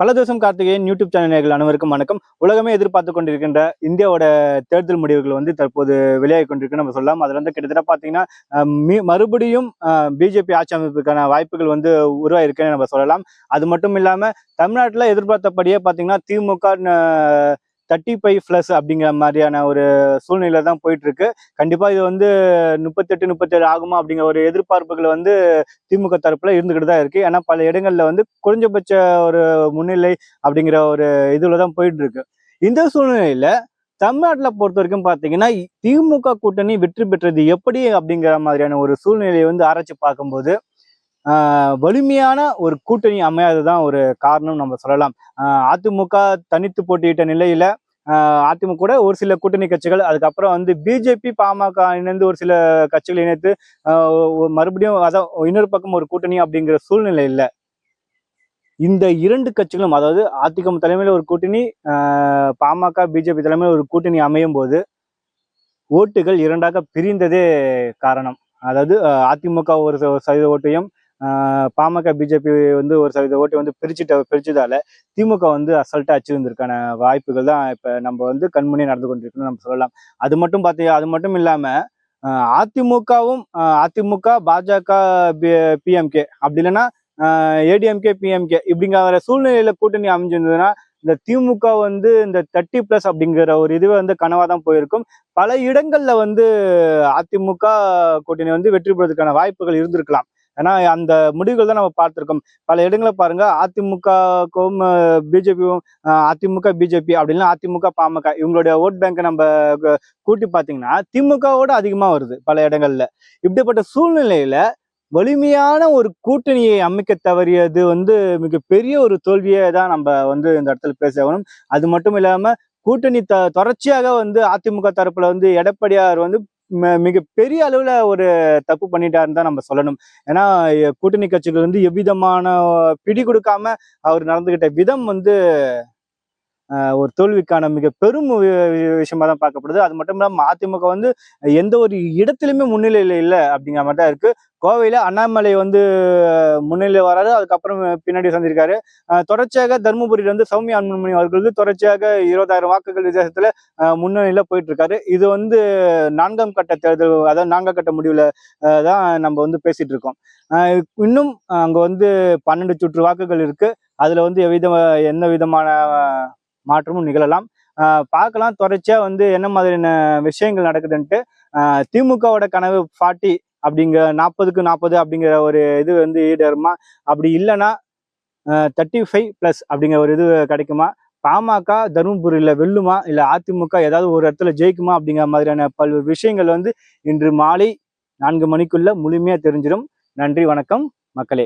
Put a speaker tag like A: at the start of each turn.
A: பல தோசம் Karthikeyan YouTube channel நேயர்கள் அனைவருக்கும் வணக்கம். உலகமே எதிர்பார்த்து கொண்டிருக்கின்ற இந்தியாவோட தேர்தல் முடிவுகள் வந்து தற்போது வெளியாகி கொண்டிருக்கு நம்ம சொல்லலாம். அதுல வந்து கிட்டத்தட்ட பாத்தீங்கன்னா மறுபடியும் பிஜேபி ஆட்சி அமைப்புக்கான வாய்ப்புகள் வந்து உருவாயிருக்குன்னு நம்ம சொல்லலாம். அது மட்டும் இல்லாம தமிழ்நாட்டுல எதிர்பார்த்தபடியே பாத்தீங்கன்னா திமுக தேர்ட்டி ஃபைவ் ப்ளஸ் அப்படிங்கிற மாதிரியான ஒரு சூழ்நிலை தான் போயிட்டு இருக்கு கண்டிப்பா இது வந்து முப்பத்தெட்டு முப்பத்தேழு ஆகுமா அப்படிங்கிற ஒரு எதிர்பார்ப்புகள் வந்து திமுக தரப்புல இருந்துகிட்டு தான் இருக்கு. ஏன்னா பல இடங்கள்ல வந்து குறைஞ்சபட்ச ஒரு முன்னிலை அப்படிங்கிற ஒரு இதுல தான் போயிட்டு இருக்கு இந்த சூழ்நிலையில தமிழ்நாட்டில் பொறுத்த வரைக்கும் பார்த்தீங்கன்னா திமுக கூட்டணி வெற்றி பெற்றது எப்படி அப்படிங்கிற மாதிரியான ஒரு சூழ்நிலையை வந்து ஆராய்ச்சி பார்க்கும்போது வலிமையான ஒரு கூட்டணி அமையாததுதான் ஒரு காரணம் நம்ம சொல்லலாம். அதிமுக தனித்து போட்டியிட்ட நிலையில அதிமுக கூட ஒரு சில கூட்டணி கட்சிகள் அதுக்கப்புறம் வந்து பிஜேபி பாமக இணைந்து ஒரு சில கட்சிகள் இணைத்து மறுபடியும் அதான் இன்னொரு பக்கம் ஒரு கூட்டணி அப்படிங்கிற சூழ்நிலை இல்லை. இந்த இரண்டு கட்சிகளும் அதாவது அதிமுக தலைமையில் ஒரு கூட்டணி பாமக பிஜேபி தலைமையில் ஒரு கூட்டணி அமையும் போது ஓட்டுகள் இரண்டாக பிரிந்ததே காரணம். அதாவது அதிமுக ஒரு சதவீத ஓட்டையும் பாமக பிஜேபி வந்து ஒரு சதவீத ஓட்டு வந்து பிரிச்சுட்ட பிரிச்சதால திமுக வந்து அசல்ட்டா அச்சிருந்திருக்கான வாய்ப்புகள் தான் இப்ப நம்ம வந்து கண்முன்னே நடந்து கொண்டிருக்குன்னு நம்ம சொல்லலாம். அது மட்டும் பார்த்தி அது மட்டும் இல்லாம அதிமுகவும் அதிமுக பாஜக பிஎம்கே அப்படி இல்லைன்னா ஏடிஎம்கே பிஎம்கே இப்படிங்கிற சூழ்நிலையில கூட்டணி அமைஞ்சிருந்ததுன்னா இந்த திமுக வந்து இந்த தேர்ட்டி பிளஸ் அப்படிங்கிற ஒரு இதுவே வந்து கனவாக தான் போயிருக்கும். பல இடங்கள்ல வந்து அதிமுக கூட்டணி வந்து வெற்றி பெறுவதற்கான வாய்ப்புகள் இருந்திருக்கலாம். ஏன்னா அந்த முடிவுகள் தான் நம்ம பார்த்துருக்கோம். பல இடங்களை பாருங்க அதிமுகவுக்கும் பிஜேபியும் அதிமுக பிஜேபி அப்படின்னா அதிமுக பாமக இவங்களுடைய ஓட் பேங்க் நம்ம கூட்டி பார்த்தீங்கன்னா திமுகவோட அதிகமாக வருது பல இடங்கள்ல. இப்படிப்பட்ட சூழ்நிலையில வலிமையான ஒரு கூட்டணியை அமைக்க தவறியது வந்து மிகப்பெரிய ஒரு தோல்வியை தான் நம்ம வந்து இந்த இடத்துல பேசணும் அது மட்டும் இல்லாமல் கூட்டணி த தொடர்ச்சியாக வந்து அதிமுக தரப்புல வந்து எடப்பாடியார் வந்து ம- மிகப்பெரிய அளவில் ஒரு தப்பு பண்ணிட்டாருன்னு தான் நம்ம சொல்லணும். ஏன்னா கூட்டணி கட்சிகள் வந்து எவ்விதமான பிடி கொடுக்காம அவர் நடந்துகிட்ட விதம் வந்து ஒரு தோல்விக்கான மிக பெரும் வி- விஷயமா தான் பார்க்கப்படுது. அது மட்டும் இல்லாமல் அதிமுக வந்து எந்த ஒரு இடத்துலையுமே முன்னிலையில் இல்லை அப்படிங்கிற மாதிரி தான் இருக்கு. கோவையில் அண்ணாமலை வந்து முன்னிலை வராது அதுக்கப்புறம் பின்னாடி சந்திருக்காரு தொடர்ச்சியாக தருமபுரியில் வந்து சௌமியா அன்புமணி அவர்கள் வந்து தொடர்ச்சியாக இருபதாயிரம் வாக்குகள் வித்தியாசத்தில் முன்னணியில் போயிட்டு இருக்காரு இது வந்து நான்காம் கட்ட தேர்தல் அதாவது நான்காம் கட்ட முடிவில் தான் நம்ம வந்து பேசிட்டு இருக்கோம். இன்னும் அங்கே வந்து பன்னெண்டு சுற்று வாக்குகள் இருக்கு. அதில் வந்து எவ்வித எந்த விதமான மாற்றமும் நிகழலாம். பார்க்கலாம். தொடர்ச்சியாக வந்து என்ன மாதிரியான விஷயங்கள் நடக்குதுன்ட்டு திமுகவோட கனவு ஃபார்ட்டி அப்படிங்கிற நாற்பதுக்கு நாற்பது அப்படிங்கிற ஒரு இது வந்து ஈடேறுமா? அப்படி இல்லைன்னா தேர்ட்டி ஃபைவ் ப்ளஸ் அப்படிங்கிற ஒரு இது கிடைக்குமா? பாமக தருமபுரியில் வெல்லுமா? இல்லை அதிமுக ஏதாவது ஒரு இடத்துல ஜெயிக்குமா? அப்படிங்கிற மாதிரியான பல்வேறு விஷயங்கள் வந்து இன்று மாலை நான்கு மணிக்குள்ள முழுமையாக தெரிஞ்சிடும். நன்றி வணக்கம் மக்களே.